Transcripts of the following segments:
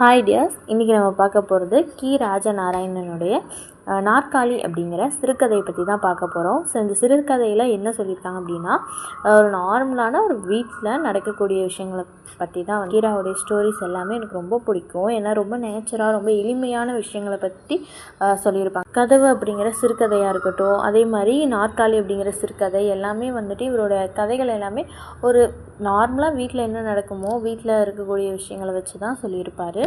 Hi tears இன்றைக்கி நம்ம பார்க்க போகிறது கி. ராஜநாராயணனுடைய நாற்காலி அப்படிங்கிற சிறுகதையை பற்றி தான் பார்க்க போகிறோம் ஸோ இந்த சிறுகதையில் என்ன சொல்லியிருக்காங்க அப்படின்னா ஒரு நார்மலான ஒரு வீட்டில் நடக்கக்கூடிய விஷயங்களை பற்றி தான் கீராவுடைய ஸ்டோரிஸ் எல்லாமே எனக்கு ரொம்ப பிடிக்கும். ஏன்னா ரொம்ப நேச்சராக ரொம்ப எளிமையான விஷயங்களை பற்றி சொல்லியிருப்பாங்க. கதவு அப்படிங்கிற சிறுகதையாக இருக்கட்டும் அதே மாதிரி நாற்காலி அப்படிங்கிற சிறுகதை எல்லாமே வந்துட்டு இவரோட கதைகள் எல்லாமே ஒரு நார்மலாக வீட்டில் என்ன நடக்குமோ வீட்டில் இருக்கக்கூடிய விஷயங்களை வச்சு தான் சொல்லியிருப்பார்.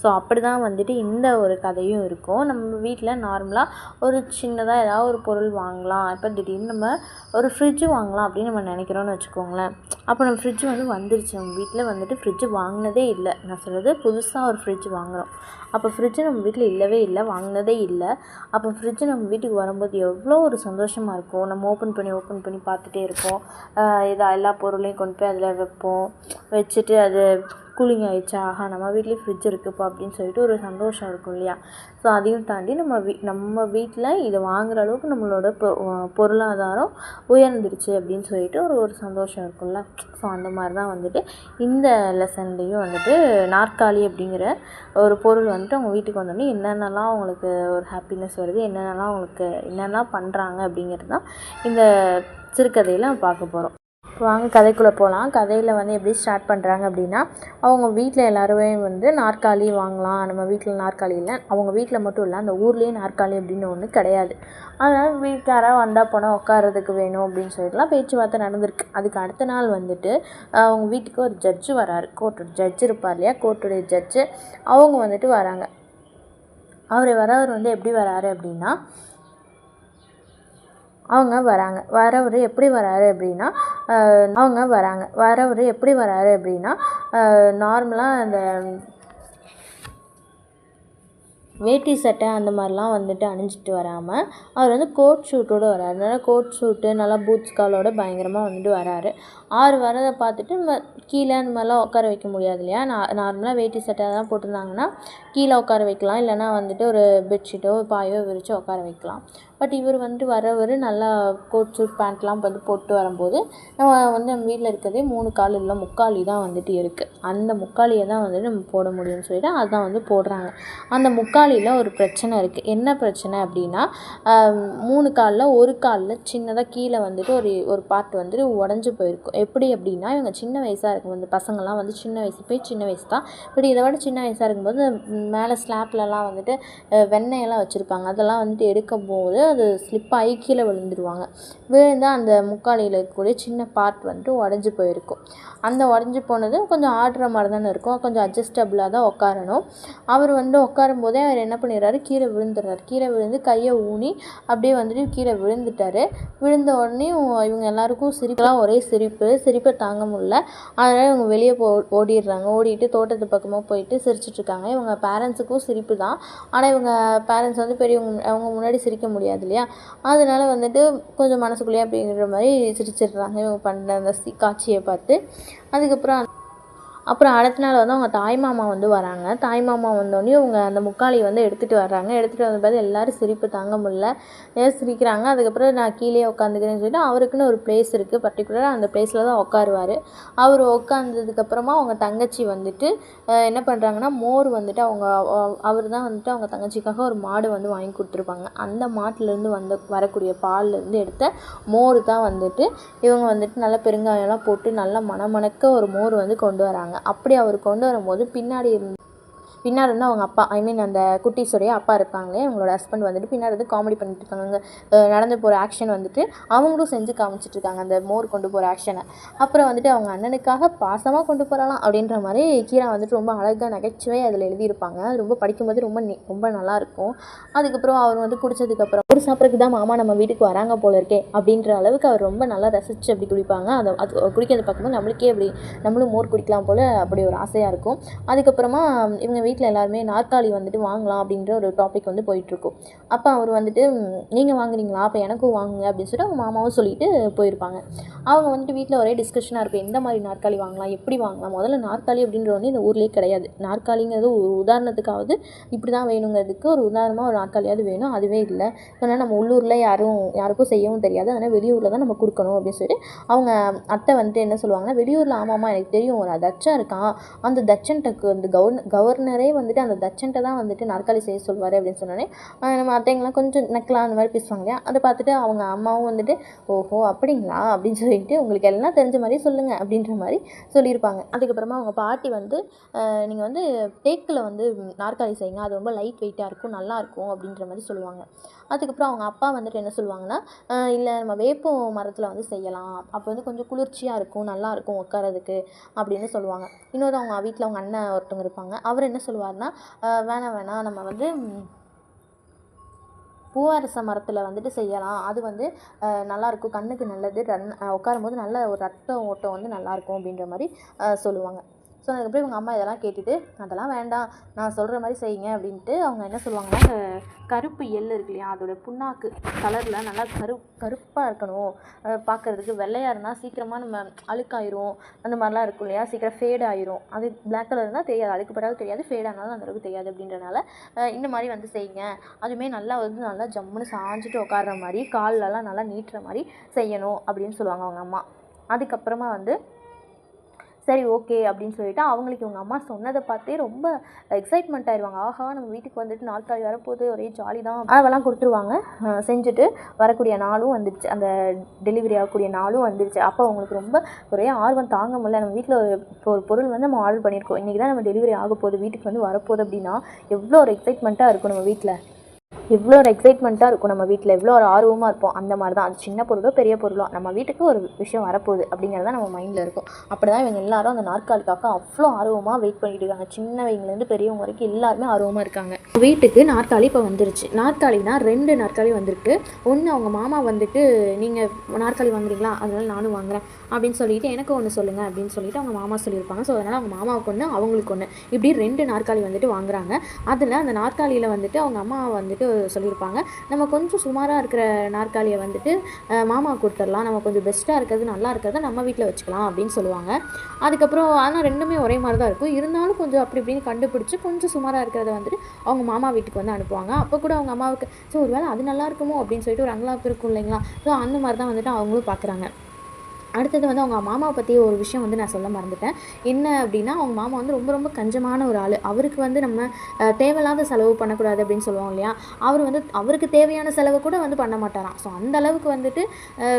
ஸோ அப்படி தான் வந்துட்டு இந்த ஒரு கதையும் இருக்கும். நம்ம வீட்டில் நார்மலாக ஒரு சின்னதாக ஏதாவது ஒரு பொருள் வாங்கலாம். இப்போ திடீர்னு நம்ம ஒரு ஃப்ரிட்ஜு வாங்கலாம் அப்படின்னு நம்ம நினைக்கிறோன்னு வச்சுக்கோங்களேன். அப்போ நம்ம ஃப்ரிட்ஜ் வந்து வந்துருச்சு. நம்ம வீட்டில் வந்துட்டு ஃப்ரிட்ஜு வாங்கினதே இல்லை. நான் சொல்கிறது புதுசாக ஒரு ஃப்ரிட்ஜ் வாங்குகிறோம் அப்போ ஃப்ரிட்ஜு நம்ம வீட்டில் இல்லவே இல்லை. வாங்கினதே இல்லை. அப்போ ஃப்ரிட்ஜு நம்ம வீட்டுக்கு வரும்போது எவ்வளோ ஒரு சந்தோஷமாக இருக்கும். நம்ம ஓப்பன் பண்ணி ஓப்பன் பண்ணி பார்த்துட்டே இருப்போம். ஆஹ் இதை எல்லா பொருளையும் கொண்டு போய் அதில் வைப்போம். வச்சுட்டு அது கூலிங் ஆகிடுச்சா ஆஹா நம்ம வீட்லேயும் ஃப்ரிட்ஜ் இருக்குப்பா அப்படின்னு சொல்லிட்டு ஒரு சந்தோஷம் இருக்கும் இல்லையா? ஸோ அதையும் தாண்டி நம்ம வீ நம்ம வீட்டில் இதை வாங்குகிற அளவுக்கு நம்மளோட பொ- பொருளாதாரம் உயர்ந்துருச்சு அப்படின்னு சொல்லிட்டு ஒரு ஒரு சந்தோஷம் இருக்கும்ல. ஸோ அந்த மாதிரி தான் வந்துட்டு இந்த லெசன்லேயும் வந்துட்டு நாற்காலி அப்படிங்கிற ஒரு பொருள் வந்துட்டு அவங்க வீட்டுக்கு வந்தோடனே என்னென்னலாம் அவங்களுக்கு ஒரு ஹாப்பினஸ் வருது என்னென்னலாம் அவங்களுக்கு என்னென்னலாம் பண்ணுறாங்க அப்படிங்கிறது தான் இந்த சிறுகதையில் பார்க்க போகிறோம் வாங்க கதைக்குள்ளே போகலாம் கதையில் வந்து எப்படி ஸ்டார்ட் பண்ணுறாங்க அப்படின்னா அவங்க வீட்டில் எல்லாருமே வந்து நாற்காலி வாங்கலாம். நம்ம வீட்டில் நாற்காலி இல்லை. அவங்க வீட்டில் மட்டும் இல்லை அந்த ஊர்லேயே நாற்காலி அப்படின்னு ஒன்று கிடையாது. அதனால் வீட்டுக்கு யாராவது வந்தால் போனால் உட்காரதுக்கு வேணும் அப்படின்னு சொல்லிட்டுலாம் பேச்சுவார்த்தை நடந்திருக்கு. அதுக்கு அடுத்த நாள் வந்துட்டு அவங்க வீட்டுக்கு ஒரு ஜட்ஜு வராரு. கோர்ட்டோட ஜட்ஜு இருப்பார் இல்லையா? கோர்ட்டுடைய ஜட்ஜு அவங்க வந்துட்டு வராங்க. அவர் வரவர் வந்து எப்படி வராரு அப்படின்னா அவங்க வராங்க. வரவர் எப்படி வராரு அப்படின்னா அவங்க வராங்க. வரவர் எப்படி வராரு அப்படின்னா நார்மலாக அந்த வேட்டி சட்டை அந்த மாதிரிலாம் வந்துட்டு அணிஞ்சிட்டு வராமல் அவர் வந்து கோட் ஷூட்டோடு வராரு. நல்லா கோட் ஷூட்டு நல்லா பூட்ஸ் காலோட பயங்கரமாக வந்துட்டு வராரு. ஆறு வரதை பார்த்துட்டு நம்ம கீழே அந்த மாதிரிலாம் உட்கார வைக்க முடியாது இல்லையா? நான் நார்மலாக வேட்டி சட்டை தான் போட்டிருந்தாங்கன்னா கீழே உட்கார வைக்கலாம். இல்லைன்னா வந்துட்டு ஒரு பெட்ஷீட்டோ பாயோ விரித்து உட்கார வைக்கலாம். பட் இவர் வந்துட்டு வரவர் நல்லா கோட் சூட் பேண்ட்லாம் வந்து போட்டு வரும்போது நம்ம வந்து நம்ம வீட்டில் இருக்கிறதே மூணு கால் இல்லை முக்காலி தான் வந்துட்டு இருக்குது அந்த முக்காலியை தான் வந்துட்டு நம்ம போட முடியும்னு சொல்லிட்டு அதான் வந்து போடுறாங்க. அந்த முக்காலியில் ஒரு பிரச்சனை இருக்குது என்ன பிரச்சனை அப்படின்னா மூணு காலில் ஒரு காலில் சின்னதாக கீழே வந்துட்டு ஒரு ஒரு பார்ட் வந்துட்டு உடஞ்சி போயிருக்கும். எப்படி அப்படின்னா இவங்க சின்ன வயசாக இருக்கும் வந்து பசங்கள்லாம் வந்து சின்ன வயசு போய் சின்ன வயசு தான். பட் இதை விட சின்ன வயசாக இருக்கும்போது மேலே ஸ்லாப்லலாம் வந்துட்டு வெண்ணெயெல்லாம் வச்சுருப்பாங்க. அதெல்லாம் வந்துட்டு எடுக்கும் போது அது ஸ்லிப் ஆகி கீழே விழுந்துருவாங்க. விழுந்து அந்த முக்காலியில் இருக்கக்கூடிய சின்ன பார்ட் வந்துட்டு உடஞ்சி போயிருக்கும். அந்த உடஞ்சி போனது கொஞ்சம் ஆடுற மாதிரி தானே இருக்கும். கொஞ்சம் அட்ஜஸ்டபிளாக தான் உட்காரணும் அவர் வந்து உட்காரும் போதே அவர் என்ன பண்ணிடுறாரு? கீழே விழுந்துடுறாரு. கீழே விழுந்து கையை ஊனி அப்படியே வந்துட்டு கீழே விழுந்துட்டாரு. விழுந்த உடனே இவங்க எல்லாருக்கும் சிரிப்பெல்லாம் ஒரே சிரிப்பு. சிரிப்பை தாங்க முடியல. அதனால் இவங்க வெளியே போ ஓடிடுறாங்க. ஓடிட்டு தோட்டத்து பக்கமாக போயிட்டு சிரிச்சிட்ருக்காங்க இவங்க பேரண்ட்ஸுக்கும் சிரிப்பு தான். ஆனால் இவங்க பேரண்ட்ஸ் வந்து பெரியவங்க அவங்க முன்னாடி சிரிக்க முடியாது. இல்லையா? அதனால வந்துட்டு கொஞ்சம் மனசுக்குள்ளேயே அப்படிங்கிற மாதிரி சிரிச்சிடுறாங்க. இவங்க பண்ணுற அந்த காட்சியை பார்த்து. அதுக்கப்புறம் அப்புறம் அடுத்த நாள் வந்து அவங்க தாய் மாமா வந்து வராங்க. தாய் மாமா வந்தோடனே அவங்க அந்த முக்காலியை வந்து எடுத்துகிட்டு வர்றாங்க. எடுத்துகிட்டு வந்த பிறகு எல்லோரும் சிரிப்பு தாங்க முடியல. சிரிக்கிறாங்க. அதுக்கப்புறம் நான் கீழே உட்காந்துக்கிறேன்னு சொல்லிட்டு அவருக்குன்னு ஒரு பிளேஸ் இருக்குது பர்டிகுலராக அந்த பிளேஸில் தான் உட்காருவார் அவர் உட்காந்ததுக்கப்புறமா அவங்க தங்கச்சி வந்துட்டு என்ன பண்ணுறாங்கன்னா மோர் வந்துட்டு அவங்க அவர் தான் வந்துட்டு அவங்க தங்கச்சிக்காக ஒரு மாடு வந்து வாங்கி கொடுத்துருப்பாங்க. அந்த மாட்டிலேருந்து வந்த வரக்கூடிய பால்லேருந்து எடுத்த மோர் தான் வந்துட்டு இவங்க வந்துட்டு நல்லா பெருங்காயம்லாம் போட்டு நல்லா மணமணக்க ஒரு மோர் வந்து கொண்டு வராங்க. அப்படி அவர் கொண்டு வரும்போது பின்னாடி இருந்து பின்னாடி வந்து அவங்க அப்பா ஐ மீன் அந்த குட்டீஸுடைய அப்பா இருப்பாங்க அவங்களோட ஹஸ்பண்ட் வந்துட்டு பின்னாடி வந்து காமெடி பண்ணிட்டு இருக்காங்க. நடந்து போகிற ஆக்ஷன் வந்துட்டு அவங்களும் செஞ்சு காமிச்சிட்டு இருக்காங்க அந்த மோர் கொண்டு போகிற ஆக்ஷனை அப்புறம் வந்துட்டு அவங்க அண்ணனுக்காக பாசமாக கொண்டு போகலாம் அப்படின்ற மாதிரி கீரா வந்துட்டு ரொம்ப அழகாக நகைச்சுவை அதில் எழுதியிருப்பாங்க. அது ரொம்ப படிக்கும்போது ரொம்ப நி- ரொம்ப நல்லாயிருக்கும் அதுக்கப்புறம் அவர் வந்து குடிச்சதுக்கப்புறம் ஒரு சாப்பிட்றதுக்கு தான் மாமா நம்ம வீட்டுக்கு வராங்க போல இருக்கே அப்படின்ற அளவுக்கு அவர் ரொம்ப நல்லா ரசித்து அப்படி குடிப்பாங்க. அதை அது குடிக்கிறது பார்க்கும்போது நம்மளுக்கே அப்படி நம்மளும் மோர் குடிக்கலாம் போல் அப்படி ஒரு ஆசையாக இருக்கும். அதுக்கப்புறமா இவங்க வீட்டில் எல்லாருமே நாற்காலி வந்துட்டு வாங்கலாம் அப்படின்ற ஒரு டாபிக் வந்து போயிட்டுருக்கும் அப்போ அவர் வந்துட்டு நீங்கள் வாங்குறீங்களா? அப்போ எனக்கும் வாங்குங்க அப்படின்னு சொல்லிட்டு அவங்க மாமாவும் சொல்லிட்டு போயிருப்பாங்க. அவங்க வந்துட்டு வீட்டில் ஒரே டிஸ்கஷனாக இருக்கும் எந்த மாதிரி நாற்காலி வாங்கலாம்? எப்படி வாங்கலாம்? முதல்ல நாற்காலி அப்படின்ற ஒன்று இந்த ஊர்லேயே கிடையாது. நாற்காலிங்கிறது ஒரு உதாரணத்துக்காவது இப்படி தான் வேணுங்கிறதுக்கு ஒரு உதாரணமாக ஒரு நாற்காலியாவது வேணும். அதுவே இல்லை. அதனால் நம்ம உள்ளூரில் யாரும் யாருக்கும் செய்யவும் தெரியாது. அதனால் வெளியூரில் தான் நம்ம கொடுக்கணும் அப்படின்னு சொல்லிட்டு அவங்க அத்தை வந்துட்டு என்ன சொல்லுவாங்கன்னா வெளியூரில் ஆமாம்மா எனக்கு தெரியும். ஒரு தச்சன் இருக்கான். அந்த தச்சன்கிட்ட அந்த கவர்னர் கவர்னரே அதே வந்துட்டு அந்த தச்சன்ட்ட தான் வந்துட்டு நாற்காலி செய்ய சொல்வார் அப்படின்னு சொன்னோடனே நம்ம அத்தைங்கெல்லாம் கொஞ்சம் நக்கலாம் அந்த மாதிரி பேசுவாங்க. அதை பார்த்துட்டு அவங்க அம்மாவும் வந்துட்டு ஓஹோ அப்படிங்களா? அப்படின்னு சொல்லிட்டு உங்களுக்கு எல்லாம் தெரிஞ்ச மாதிரி சொல்லுங்கள் அப்படின்ற மாதிரி சொல்லியிருப்பாங்க. அதுக்கப்புறமா அவங்க பாட்டி வந்து நீங்கள் வந்து தேக்கில் வந்து நாற்காலி செய்யுங்க. அது ரொம்ப லைட் வெயிட்டாக இருக்கும் நல்லாயிருக்கும் அப்படின்ற மாதிரி சொல்லுவாங்க. அதுக்கப்புறம் அவங்க அப்பா வந்துட்டு என்ன சொல்லுவாங்கன்னா இல்லை நம்ம வேப்பம் மரத்தில் வந்து செய்யலாம். அப்போ வந்து கொஞ்சம் குளிர்ச்சியாக இருக்கும் நல்லாயிருக்கும் உட்காரதுக்கு அப்படின்னு சொல்லுவாங்க. இன்னொரு அவங்க வீட்டில் அவங்க அண்ணன் ஒருத்தவங்க இருப்பாங்க. அவர் என்ன சொல்லுவார்னா வேணாம் வேணாம் நம்ம வந்து பூவரச மரத்தில் வந்துட்டு செய்யலாம். அது வந்து நல்லாயிருக்கும் கண்ணுக்கு நல்லது ரன் உட்காரும்போது நல்ல ஒரு ரத்த ஓட்டம் வந்து நல்லாயிருக்கும் அப்படின்ற மாதிரி சொல்லுவாங்க. ஸோ அதுக்கப்புறம் இவங்க அம்மா இதெல்லாம் கேட்டுட்டு அதெல்லாம் வேண்டாம் நான் சொல்கிற மாதிரி செய்யுங்க அப்படின்ட்டு அவங்க என்ன சொல்லுவாங்கன்னா கருப்பு எள் இருக்கு இல்லையா அதோட புண்ணாக்கு கலரில் நல்லா கரு கருப்பாக இருக்கணும். பார்க்குறதுக்கு பார்க்கறதுக்கு வெள்ளையாக இருந்தால் சீக்கிரமாக நம்ம அழுக்காயிரும். அந்த மாதிரிலாம் இருக்கும் இல்லையா சீக்கிரம் ஃபேட் ஆயிரும். அது பிளாக் கலர் இருந்தால் தெரியாது அழுக்குப்படாத தெரியாது ஃபேட் ஆனாலும் அந்த அளவுக்கு தெரியாது அப்படின்றனால இந்த மாதிரி வந்து செய்யுங்க. அதுவுமே நல்லா வந்து நல்லா ஜம்முன்னு சாஞ்சிட்டு உட்கார்ற மாதிரி கால்லலாம் நல்லா நீட்டுற மாதிரி செய்யணும் அப்படின்னு சொல்லுவாங்க அவங்க அம்மா. அதுக்கப்புறமா வந்து சரி ஓகே அப்படின்னு சொல்லிட்டு அவங்களுக்கு இவங்க அம்மா சொன்னதை பார்த்தே ரொம்ப எக்ஸைட்மெண்ட் ஆயிடுவாங்க ஆஹா நம்ம வீட்டுக்கு வந்துட்டு நாற்காலி வரப்போகுது ஒரே ஜாலி தான் அதெல்லாம் கொடுத்துருவாங்க. செஞ்சுட்டு வரக்கூடிய நாளும் வந்துடுச்சு. அந்த டெலிவரி ஆகக்கூடிய நாளும் வந்துடுச்சு. அப்போ அவங்களுக்கு ரொம்ப ஒரே ஆர்வம் தாங்க முடியல. நம்ம வீட்டில் ஒரு இப்போ ஒரு பொருள் வந்து நம்ம ஆர்டர் பண்ணியிருக்கோம். இன்றைக்கி தான் நம்ம டெலிவரி ஆக போகுது வீட்டுக்கு வந்து வரப்போகுது அப்படின்னா எவ்வளோ ஒரு எக்ஸைட்மெண்ட்டாக இருக்கும் நம்ம வீட்டில். எவ்வளோ ஒரு எக்ஸைட்மெண்ட்டாக இருக்கும் நம்ம வீட்டில். எவ்வளோ ஒரு ஆர்வமாக இருப்போம். அந்த மாதிரி தான் அது சின்ன பொருளோ பெரிய பொருளோ நம்ம வீட்டுக்கு ஒரு விஷயம் வரப்போகுது அப்படிங்கிறது தான் நம்ம மைண்டில் இருக்கும். அப்படி தான் இவங்க எல்லாரும் அந்த நாற்காலிக்காக அவ்வளோ ஆர்வமாக வெயிட் பண்ணிட்டு இருக்காங்க. சின்னவங்கலேருந்து பெரியவங்க வரைக்கும் எல்லாருமே ஆர்வமாக இருக்காங்க. வீட்டுக்கு நாற்காலி இப்போ வந்துருச்சு. நாற்காலினா ரெண்டு நாற்காலி வந்திருக்கு. ஒன்று அவங்க மாமா வந்துட்டு நீங்கள் நாற்காலி வாங்குறீங்களா? அதனால நானும் வாங்குறேன். அப்படின்னு சொல்லிட்டு எனக்கு ஒன்று சொல்லுங்கள் அப்படின்னு சொல்லிட்டு அவங்க மாமா சொல்லியிருப்பாங்க. ஸோ அதனால் அவங்க மாமாவுக்கு ஒன்று அவங்களுக்கு ஒன்று இப்படி ரெண்டு நாற்காலி வந்துட்டு வாங்குறாங்க. அதில் அந்த நாற்காலியில் வந்துட்டு அவங்க அம்மா வந்துட்டு சொல்லியிருப்பாங்க. நம்ம கொஞ்சம் சுமாராக இருக்கிற நாற்காலியை வந்துட்டு மாமா கொடுத்துடலாம். நம்ம கொஞ்சம் பெஸ்ட்டாக இருக்கிறது நல்லா இருக்கிறத நம்ம வீட்டில் வச்சுக்கலாம் அப்படின்னு சொல்லுவாங்க. அதுக்கப்புறம் ஆனால் ரெண்டுமே ஒரே மாதிரி தான் இருக்கும். இருந்தாலும் கொஞ்சம் அப்படி இப்படின்னு கண்டுபிடிச்சி கொஞ்சம் சுமாராக இருக்கிறத வந்துட்டு அவங்க மாமா வீட்டுக்கு வந்து அனுப்புவாங்க. அப்போ கூட அவங்க அம்மாவுக்கு ஸோ ஒரு வேளை அது நல்லா இருக்குமோ? அப்படின்னு சொல்லிட்டு ஒரு அங்கலாப்பு இருக்கும் இல்லைங்களா? ஸோ அந்த மாதிரி தான் வந்துட்டு அவங்களும் பார்க்குறாங்க அடுத்தது வந்து அவங்க மாமாவை பற்றி ஒரு விஷயம் வந்து நான் சொல்ல மறந்துட்டேன். என்ன அப்படின்னா அவங்க மாமா வந்து ரொம்ப ரொம்ப கஞ்சமான ஒரு ஆள். அவருக்கு வந்து நம்ம தேவையில்லாத செலவு பண்ணக்கூடாது அப்படின்னு சொல்லுவோம் இல்லையா? அவர் வந்து அவருக்கு தேவையான செலவு கூட வந்து பண்ண மாட்டாராம். ஸோ அந்த அளவுக்கு வந்துட்டு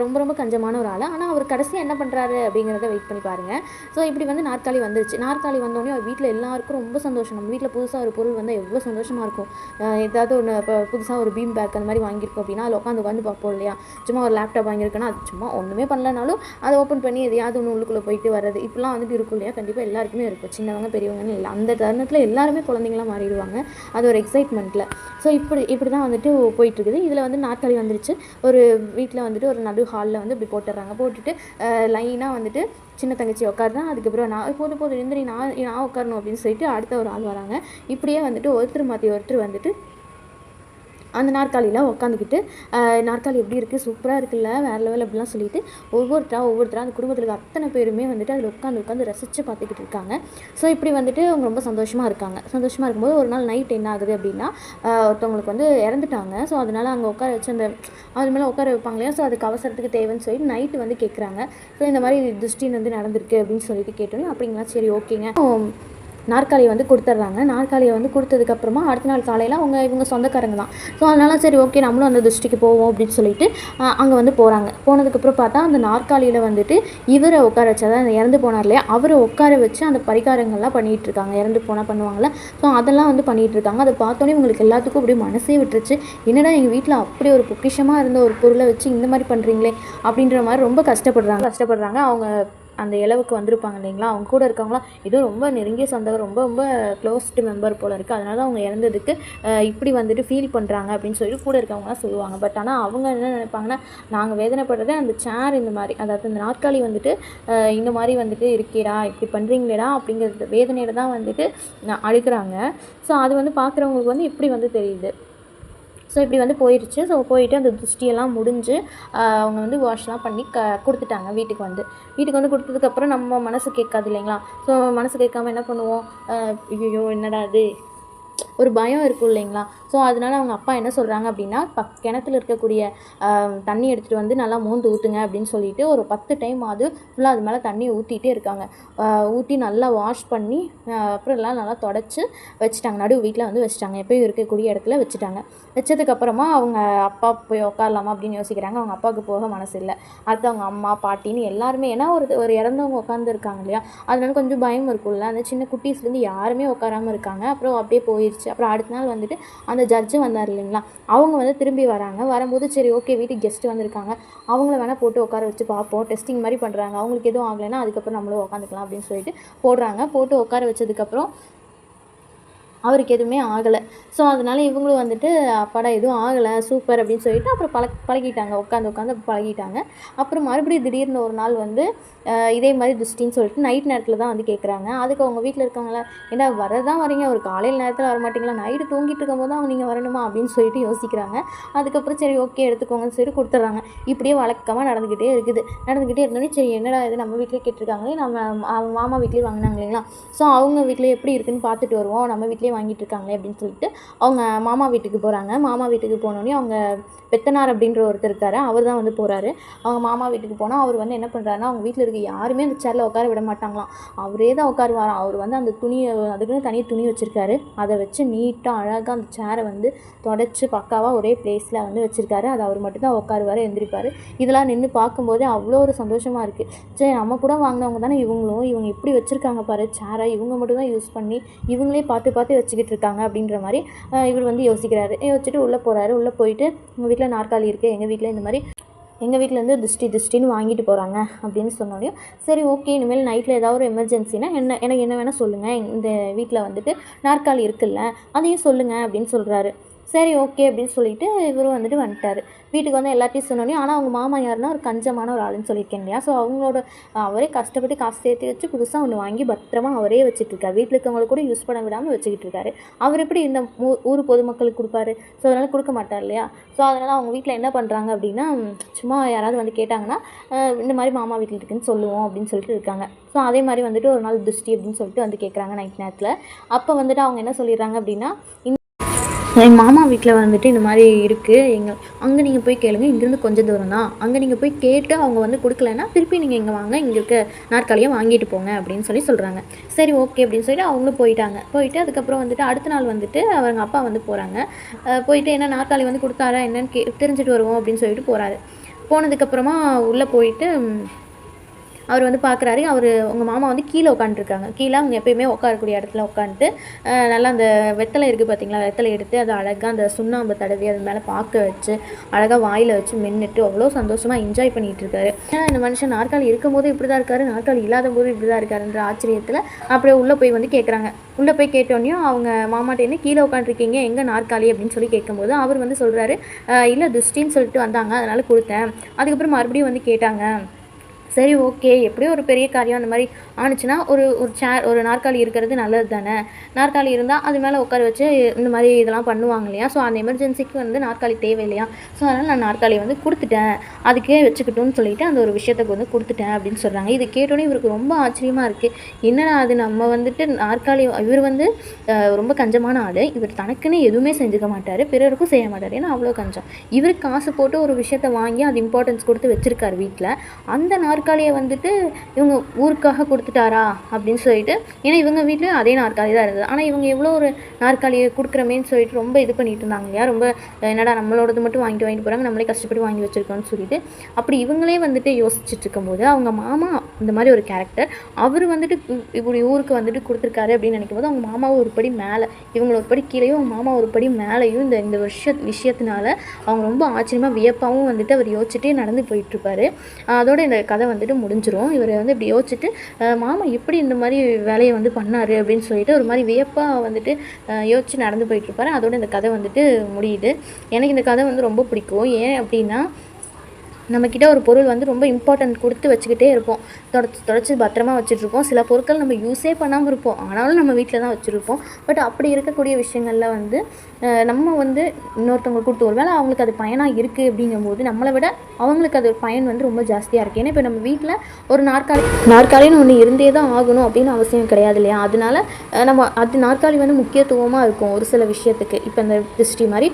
ரொம்ப ரொம்ப கஞ்சமான ஒரு ஆள். ஆனால் அவர் கடைசியாக என்ன பண்ணுறாரு அப்படிங்கிறத வெயிட் பண்ணி பாருங்கள் ஸோ இப்படி வந்து நாற்காலி வந்துருச்சு. நாற்காலி வந்தோடனே அவர் வீட்டில் எல்லாருக்கும் ரொம்ப சந்தோஷம். நம்ம வீட்டில் புதுசாக ஒரு பொருள் வந்து எவ்வளோ சந்தோஷமாக இருக்கும். ஏதாவது ஒன்று இப்போ புதுசாக ஒரு பீம் பேக் அந்த மாதிரி வாங்கியிருக்கோம் அப்படின்னா அதில் உட்காந்து உட்காந்து பார்ப்போம் இல்லையா? சும்மா ஒரு லேப்டாப் வாங்கியிருக்கேன்னா அது சும்மா ஒன்றுமே பண்ணலனாலும் அதை ஓப்பன் பண்ணி எதையாவது ஒன்று உள்ளுக்குள்ளே போயிட்டு வர்றது. இப்படிலாம் வந்துட்டு இருக்கும் இல்லையா? கண்டிப்பாக எல்லாருக்குமே இருக்கும். சின்னவங்க பெரியவங்கன்னு இல்லை. அந்த தருணத்தில் எல்லாருமே குழந்தைங்களாம் மாறிடுவாங்க. அது ஒரு எக்ஸைட்மெண்ட்டில் ஸோ இப்படி இப்படி தான் வந்துட்டு போயிட்டுருக்குது. இதில் வந்து நாற்காலி வந்துருச்சு. ஒரு வீட்டில் வந்துட்டு ஒரு நடு ஹாலில் வந்து இப்படி போட்டுடுறாங்க போட்டுட்டு லைனாக வந்துட்டு சின்ன தங்கச்சி உட்காருதான் அதுக்கப்புறம் நான் போது போது எழுந்திரி நான் நான் உட்காரணும் அப்படின்னு சொல்லிட்டு அடுத்த ஒரு ஆள் வராங்க. இப்படியே வந்துட்டு ஒருத்தர் மாற்றி ஒருத்தர் வந்துட்டு அந்த நாற்காலியில் உட்காந்துக்கிட்டு நாற்காலி எப்படி இருக்குது சூப்பராக இருக்குல்ல? வேறு லெவல் அப்படிலாம் சொல்லிட்டு ஒவ்வொருத்தரா ஒவ்வொருத்தராக அந்த குடும்பத்தில் இருக்க அத்தனை பேருமே வந்துட்டு அதில் உட்காந்து உட்காந்து ரசித்து பார்த்துக்கிட்டு இருக்காங்க. ஸோ இப்படி வந்துட்டு அவங்க ரொம்ப சந்தோஷமாக இருக்காங்க. சந்தோஷமாக இருக்கும்போது ஒரு நாள் நைட் என்ன ஆகுது அப்படின்னா ஒருத்தவங்களுக்கு வந்து இறந்துட்டாங்க. ஸோ அதனால் அங்கே உட்கார வச்சு அந்த அது மேலே உட்கார வைப்பாங்க இல்லையா? ஸோ அதுக்கு அவசரத்துக்கு தேவைன்னு சொல்லிட்டு நைட்டு வந்து கேட்குறாங்க ஸோ இந்த மாதிரி திருஷ்டின்னு வந்து நடந்திருக்கு அப்படின்னு சொல்லிட்டு கேட்டோன்னே அப்படிங்களா? சரி ஓகேங்க நாற்காலியை வந்து கொடுத்துட்றாங்க. நாற்காலியை வந்து கொடுத்ததுக்கப்புறமா அடுத்த நாள் காலையில் அவங்க இவங்க சொந்தக்காரங்க தான். ஸோ அதனால் சரி ஓகே நம்மளும் அந்த திருஷ்டிக்கு போவோம் அப்படின்னு சொல்லிட்டு அங்கே வந்து போகிறாங்க போனதுக்கப்புறம் பார்த்தா அந்த நாற்காலியில் வந்துட்டு இவரை உட்கார வச்சு அதாவது அந்த இறந்து போனார் இல்லையா? அவரை உட்கார வச்சு அந்த பரிகாரங்கள்லாம் பண்ணிகிட்டு இருக்காங்க இறந்து போனால் பண்ணுவாங்கள்ல ஸோ அதெல்லாம் வந்து பண்ணிகிட்டு இருக்காங்க அதை பார்த்தோன்னே இவங்களுக்கு எல்லாத்துக்கும் அப்படியே மனசே விட்டுருச்சு. என்னடா எங்கள் வீட்டில் அப்படி ஒரு பொக்கிஷமாக இருந்த ஒரு பொருளை வச்சு இந்த மாதிரி பண்ணுறீங்களே அப்படின்ற மாதிரி ரொம்ப கஷ்டப்படுறாங்க. கஷ்டப்படுறாங்க. அவங்க அந்த இளவுக்கு வந்திருப்பாங்க இல்லைங்களா? அவங்க கூட இருக்கவங்களாம் ஏதோ ரொம்ப நெருங்கிய சொந்தம் ரொம்ப ரொம்ப க்ளோஸ்டு மெம்பர் போல் இருக்குது அதனால அவங்க இறந்ததுக்கு இப்படி வந்துட்டு ஃபீல் பண்ணுறாங்க அப்படின்னு சொல்லி கூட இருக்கவங்களாம் சொல்லுவாங்க. பட் ஆனால் அவங்க என்ன நினைப்பாங்கன்னா நாங்கள் வேதனைப்படுறது அந்த சேர் இந்த மாதிரி அதாவது இந்த நாற்காலி வந்துட்டு இந்த மாதிரி வந்துட்டு இருக்கேடா இப்படி பண்ணுறீங்களேடா அப்படிங்கிறது வேதனையில தான் வந்துட்டு நான் அழுகிறாங்க. ஸோ அது வந்து பார்க்குறவங்களுக்கு வந்து இப்படி வந்து தெரியுது. ஸோ இப்படி வந்து போயிடுச்சு ஸோ போயிட்டு அந்த துஷ்டியெல்லாம் முடிஞ்சு அவங்க வந்து வாஷ்லாம் பண்ணி க கொடுத்துட்டாங்க வீட்டுக்கு வந்து. வீட்டுக்கு வந்து கொடுத்ததுக்கப்புறம் நம்ம மனசு கேட்காது இல்லைங்களா? ஸோ மனசு கேட்காம என்ன பண்ணுவோம்? ஐயோ என்னடா இது? ஒரு பயம் இருக்கும் இல்லைங்களா? ஸோ அதனால அவங்க அப்பா என்ன சொல்கிறாங்க அப்படின்னா பக் கிணத்துல இருக்கக்கூடிய தண்ணி எடுத்துகிட்டு வந்து நல்லா மோந்து ஊற்றுங்க அப்படின்னு சொல்லிட்டு ஒரு பத்து டைம் அது ஃபுல்லாக அது மேலே தண்ணி ஊற்றிட்டே இருக்காங்க. ஊற்றி நல்லா வாஷ் பண்ணி அப்புறம் எல்லாம் நல்லா தொடச்சி வச்சுட்டாங்க. நடு வீட்டில் வந்து வச்சுட்டாங்க. எப்பயும் இருக்கக்கூடிய இடத்துல வச்சுட்டாங்க. வச்சதுக்கப்புறமா அவங்க அப்பா போய் உட்காரலாமா அப்படின்னு யோசிக்கிறாங்க. அவங்க அப்பாவுக்கு போக மனசு இல்லை. அடுத்து அவங்க அம்மா பாட்டின்னு எல்லாருமே ஏன்னா ஒரு ஒரு இறந்தவங்க உட்காந்துருக்காங்க இல்லையா? அதனால கொஞ்சம் பயம் இருக்கும்ல. அந்த சின்ன குட்டீஸ்லேருந்து யாருமே உட்காராமல் இருக்காங்க. அப்புறம் அப்படியே போயிடுச்சு அப்புறம் அடுத்த நாள் வந்துட்டு அந்த ஜட்ஜு வந்தார் இல்லைங்களா? அவங்க வந்து திரும்பி வராங்க. வரும்போது சரி ஓகே வீட்டுக்கு கெஸ்ட் வந்திருக்காங்க. அவங்கள வேணால் போட்டு உட்கார வச்சு பார்ப்போம். டெஸ்டிங் மாதிரி பண்ணுறாங்க அவங்களுக்கு எதுவும் ஆகலைன்னா அதுக்கப்புறம் நம்மளும் உட்காந்துக்கலாம் அப்படின்னு சொல்லிட்டு போடுறாங்க. போட்டு உட்கார வச்சதுக்கப்புறம் அவருக்கு எதுவுமே ஆகலை. ஸோ அதனால இவங்களும் வந்துட்டு அப்பாடா எதுவும் ஆகலை. சூப்பர் அப்படின்னு சொல்லிட்டு அப்புறம் பழ பழகிட்டாங்க. உட்காந்து உட்காந்து பழகிட்டாங்க. அப்புறம் மறுபடியும் திடீர்னு ஒரு நாள் வந்து இதே மாதிரி துஷ்டின்னு சொல்லிட்டு நைட் நேரத்தில் தான் வந்து கேட்குறாங்க. அதுக்கு அவங்க வீட்டில் இருக்கவங்கள ஏன்னா வரதான் வரீங்க. ஒரு காலையில் நேரத்தில் வர மாட்டிங்களா நைட்டு தூங்கிட்டு இருக்கும்போது தான் நீங்கள் வரணுமா? அப்படின்னு சொல்லிட்டு யோசிக்கிறாங்க. அதுக்கப்புறம் சரி ஓகே எடுத்துக்கோங்கன்னு சொல்லி கொடுத்துட்றாங்க. இப்படியே வழக்கமாக நடந்துக்கிட்டே இருக்குது. நடந்துக்கிட்டே இருந்தோடனே சரி என்னடா இது? நம்ம வீட்டிலே கேட்டிருக்காங்களே நம்ம அவங்க மாமா வீட்லேயே வாங்கினாங்க இல்லைங்களா? ஸோ அவங்க வீட்டில் எப்படி இருக்குன்னு பார்த்துட்டு வருவோம். நம்ம வீட்லேயே வாங்கிட்டு இருக்காங்களே அப்படின்னு சொல்லிட்டு அவங்க மாமா வீட்டுக்கு போகிறாங்க மாமா வீட்டுக்கு போனோடனே அவங்க பெத்தனார் அப்படின்ற ஒருத்தர் இருக்காரு. அவர் தான் வந்து போகிறாரு அவங்க மாமா வீட்டுக்கு போனால் அவர் வந்து என்ன பண்ணுறாருன்னா அவங்க வீட்டில் இருக்க யாருமே அந்த சேரில் உட்கார விட மாட்டாங்களாம். அவரே தான் உட்காருவாராம் அவர் வந்து அந்த துணியை அதுக்குன்னு தனியாக துணி வச்சுருக்காரு. அதை வச்சு நீட்டாக அழகாக அந்த சேரை வந்து தொடச்சி பக்காவாக ஒரே பிளேஸில் வந்து வச்சுருக்காரு. அது அவர் மட்டும்தான் உட்காருவார் எந்திரிப்பார். இதெல்லாம் நின்று பார்க்கும்போதே அவ்வளோ ஒரு சந்தோஷமாக இருக்குது சரி நம்ம கூட வாங்கினவங்க தானே இவங்களும். இவங்க இப்படி வச்சுருக்காங்க பாரு சேரை இவங்க மட்டும் தான் யூஸ் பண்ணி இவங்களே பார்த்து பார்த்து வச்சுக்கிட்டு இருக்காங்க அப்படின்ற மாதிரி இவர் வந்து யோசிக்கிறாரு. யோசிச்சுட்டு உள்ளே போகிறாரு உள்ளே போயிட்டு உங்கள் வீட்டில் நாற்காலி இருக்குது எங்கள் வீட்டில் இந்த மாதிரி எங்கள் வீட்டிலேருந்து திருஷ்டி திருஷ்டின்னு வாங்கிட்டு போகிறாங்க அப்படின்னு சொன்னோடனையும் சரி ஓகே. இனிமேல் நைட்டில் ஏதாவது ஒரு எமர்ஜென்சினா என்ன எனக்கு என்ன வேணால் சொல்லுங்கள் இந்த வீட்டில் வந்துட்டு நாற்காலி இருக்குல்ல அதையும் சொல்லுங்கள் அப்படின்னு சொல்கிறாரு சரி ஓகே அப்படின்னு சொல்லிட்டு இவரும் வந்துட்டு வந்துட்டார். வீட்டுக்கு வந்து எல்லாத்தையும் சொன்னோன்னே ஆனால் அவங்க மாமா யாருன்னா ஒரு கஞ்சமான ஒரு ஆளுன்னு சொல்லியிருக்கேன் இல்லையா? ஸோ அவங்களோட அவரே கஷ்டப்பட்டு காசு சேர்த்து வச்சு புதுசாக ஒன்று வாங்கி பத்திரமா அவரே வச்சுட்டு இருக்காரு வீட்டில் இருக்கவங்களை கூட யூஸ் பண்ண விடாமல் வச்சுக்கிட்டு இருக்காரு அவர் எப்படி இந்த ஊர் பொதுமக்களுக்கு கொடுப்பாரு? ஸோ அதனால் கொடுக்க மாட்டார் இல்லையா? ஸோ அதனால் அவங்க வீட்டில் என்ன பண்ணுறாங்க அப்படின்னா சும்மா யாராவது வந்து கேட்டாங்கன்னா இந்த மாதிரி மாமா வீட்டில் இருக்குன்னு சொல்லுவோம் அப்படின்னு சொல்லிட்டு இருக்காங்க. ஸோ அதே மாதிரி வந்துட்டு ஒரு நாள் திருஷ்டி அப்படின்னு சொல்லிட்டு வந்து கேட்குறாங்க நைட் நேரத்தில். அப்போ வந்துட்டு அவங்க என்ன சொல்லிடுறாங்க அப்படின்னா எங்கள் மாமா வீட்டில் வந்துட்டு இந்த மாதிரி இருக்குது எங்கள் அங்கே நீங்கள் போய் கேளுங்க. இங்கேருந்து கொஞ்சம் தூரம் தான். அங்கே நீங்கள் போய் கேட்டு அவங்க வந்து கொடுக்கலன்னா திருப்பி நீங்கள் இங்கே வாங்க. இங்கே இருக்க நாற்காலியை வாங்கிட்டு போங்க அப்படின்னு சொல்லி சொல்கிறாங்க சரி ஓகே அப்படின்னு சொல்லிட்டு அவங்களும் போயிட்டாங்க. போயிட்டு அதுக்கப்புறம் வந்துட்டு அடுத்த நாள் வந்துட்டு அவங்க அப்பா வந்து போகிறாங்க போயிட்டு என்ன நாற்காலி வந்து கொடுத்தாரா என்னன்னு கே தெரிஞ்சுட்டு வருவோம் அப்படின்னு சொல்லிட்டு போகிறாரு போனதுக்கப்புறமா உள்ளே போயிட்டு அவர் வந்து பார்க்குறாரு அவர் உங்கள் மாமா வந்து கீழே உட்காந்துருக்காங்க கீழே அவங்க எப்பயுமே உட்காரக்கூடிய இடத்துல உட்காந்துட்டு நல்லா அந்த வெத்தலை இருக்குது பார்த்தீங்களா வெத்தலை எடுத்து அதை அழகாக அந்த சுண்ணாம்பு தடவி அது மேலே பார்க்க வச்சு அழகாக வாயில் வச்சு மென்னுட்டு அவ்வளோ சந்தோஷமாக என்ஜாய் பண்ணிகிட்டு இருக்காரு ஏன்னா இந்த மனுஷன் நாற்காலி இருக்கும்போது இப்படி தான் இருக்காரு. நாற்காலி இல்லாத போது இப்படி தான் இருக்காருன்ற ஆச்சரியத்தில் அப்படியே உள்ளே போய் வந்து கேட்குறாங்க உள்ளே போய் கேட்டோன்னே அவங்க மாமாட்ட என்ன கீழே உட்காந்துருக்கீங்க எங்கே நாற்காலி? அப்படின்னு சொல்லி கேட்கும்போது அவர் வந்து சொல்கிறாரு இல்லை துஷ்டின்னு சொல்லிட்டு வந்தாங்க. அதனால் கொடுத்தேன். அதுக்கப்புறம் மறுபடியும் வந்து கேட்டாங்க சரி ஓகே. எப்படியோ ஒரு பெரிய காரியம் அந்த மாதிரி ஆணுச்சுன்னா ஒரு ஒரு சேர் ஒரு நாற்காலி இருக்கிறது நல்லது தானே? நாற்காலி இருந்தால் அது மேலே உட்கார வச்சு இந்த மாதிரி இதெல்லாம் பண்ணுவாங்க இல்லையா? ஸோ அந்த எமர்ஜென்சிக்கு வந்து நாற்காலி தேவை இல்லையா ஸோ அதனால் நான் நாற்காலி வந்து கொடுத்துட்டேன். அதுக்கே வச்சுக்கிட்டோன்னு சொல்லிட்டு அந்த ஒரு விஷயத்துக்கு வந்து கொடுத்துட்டேன் அப்படின்னு சொல்கிறாங்க இது கேட்டோன்னே இவருக்கு ரொம்ப ஆச்சரியமாக இருக்குது என்னடா அது நம்ம வந்துட்டு நாற்காலி இவர் வந்து ரொம்ப கஞ்சமான ஆள். இவர் தனக்குன்னு எதுவுமே செஞ்சுக்க மாட்டார். பிறருக்கும் செய்ய மாட்டார். ஏன்னா அவ்வளோ கஞ்சம். இவர் காசு போட்டு ஒரு விஷயத்த வாங்கி அது இம்பார்ட்டன்ஸ் கொடுத்து வச்சுருக்காரு வீட்டில் அந்த நாற்காலியை வந்துட்டு இவங்க ஊருக்காக கொடுத்துட்டாரா அப்படின்னு சொல்லிட்டு ஏன்னா இவங்க வீட்லேயும் அதே நாற்காலி தான் இருந்தது ஆனால் இவங்க எவ்வளோ ஒரு நாற்காலியை கொடுக்குறமேன்னு சொல்லிட்டு ரொம்ப இது பண்ணிட்டு இருந்தாங்க இல்லையா? ரொம்ப என்னடா நம்மளோடது மட்டும் வாங்கிட்டு வாங்கிட்டு போகிறாங்க நம்மளே கஷ்டப்பட்டு வாங்கி வச்சிருக்கோம்னு சொல்லிட்டு. அப்படி இவங்களே வந்துட்டு யோசிச்சுட்டு இருக்கும்போது அவங்க மாமா இந்த மாதிரி ஒரு கேரக்டர் அவர் வந்துட்டு இப்படி ஊருக்கு வந்துட்டு கொடுத்துருக்காரு அப்படின்னு நினைக்கும் போது அவங்க மாமாவை ஒரு படி மேலே இவங்கள ஒரு படி கீழேயும் அவங்க மாமா ஒரு படி மேலேயும் இந்த இந்த விஷய விஷயத்தினால அவங்க ரொம்ப ஆச்சரியமாக வியப்பாகவும் வந்துட்டு அவர் யோசிச்சுட்டே நடந்து போயிட்டுருப்பாரு அதோட இந்த கதை வந்துட்டு முடிஞ்சிரும். இவர் வந்து இப்படி யோசிச்சுட்டு மாமா எப்படி இந்த மாதிரி வேலையை வந்து பண்ணாரு அப்படின்னு சொல்லிட்டு ஒரு மாதிரி வியப்பாக வந்துட்டு யோசிச்சு நடந்து போயிட்டுருப்பாரு அதோட இந்த கதை வந்துட்டு முடியுது. எனக்கு இந்த கதை வந்து ரொம்ப பிடிக்கும். ஏன் அப்படின்னா நம்மக்கிட்ட ஒரு பொருள் வந்து ரொம்ப இம்பார்ட்டன்ட் கொடுத்து வச்சுக்கிட்டே இருப்போம். தொடச்சி தொடச்சி பத்திரமா வச்சுட்ருப்போம் சில பொருட்கள் நம்ம யூஸே பண்ணாமல் இருப்போம். ஆனாலும் நம்ம வீட்டில் தான் வச்சுருப்போம். பட் அப்படி இருக்கக்கூடிய விஷயங்களில் வந்து நம்ம வந்து இன்னொருத்தவங்களுக்கு கொடுத்து ஒரு வேளை அவங்களுக்கு அது பயனாக இருக்குது அப்படிங்கும்போது நம்மளை விட அவங்களுக்கு அது பயன் வந்து ரொம்ப ஜாஸ்தியாக இருக்குது ஏன்னா இப்போ நம்ம வீட்டில் ஒரு நாற்காலி நாற்காலின்னு ஒன்று இருந்தே தான் ஆகணும் அப்படின்னு அவசியம் கிடையாது இல்லையா? அதனால நம்ம அது நாற்காலி வந்து முக்கியத்துவமாக இருக்கும் ஒரு சில விஷயத்துக்கு. இப்போ இந்த திருஷ்டி மாதிரி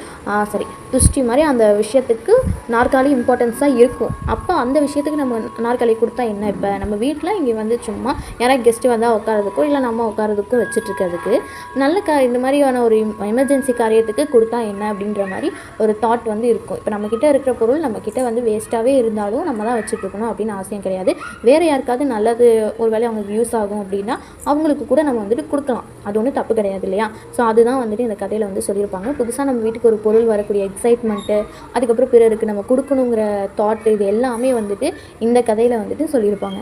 சாரி திருஷ்டி மாதிரி அந்த விஷயத்துக்கு நாற்காலி இம்பார்ட்டன்ஸாக இருக்கும். அப்போ அந்த விஷயத்துக்கு நம்ம நாற்காலி கொடுத்தா என்ன இப்போ? நம்ம வீட்டில் இங்கே வந்து சும்மா யாராவது கெஸ்ட்டு வந்தால் உட்காரதுக்கோ இல்லை நம்ம உட்காரதுக்கோ வச்சுட்டுருக்கிறதுக்கு நல்ல க இந்த மாதிரியான ஒரு எமர்ஜென்சி காரியத்துக்கு கொடுத்தா என்ன அப்படின்ற மாதிரி ஒரு தாட் வந்து இருக்கும். இப்போ நம்மக்கிட்ட இருக்கிற பொருள் நம்மக்கிட்ட வந்து வேஸ்ட்டாகவே இருந்தாலும் நம்ம தான் வச்சுட்ருக்கணும் அப்படின்னு அவசியம் கிடையாது. வேறு யாருக்காவது நல்லது ஒரு வேளை அவங்களுக்கு யூஸ் ஆகும் அப்படின்னா அவங்களுக்கு கூட நம்ம வந்துட்டு கொடுக்கலாம். அது ஒன்றும் தப்பு கிடையாது இல்லையா? ஸோ அதுதான் வந்துட்டு இந்த கதையில் வந்து சொல்லியிருப்பாங்க. புதுசாக நம்ம வீட்டுக்கு ஒரு பொருள் வரக்கூடிய எக்ஸைட்மெண்ட்டு அதுக்கப்புறம் பிறருக்கு நம்ம கொடுக்கணுங்கிற தாட் தாட் இது எல்லாமே வந்துட்டு இந்த கதையில் வந்துட்டு சொல்லியிருப்பாங்க.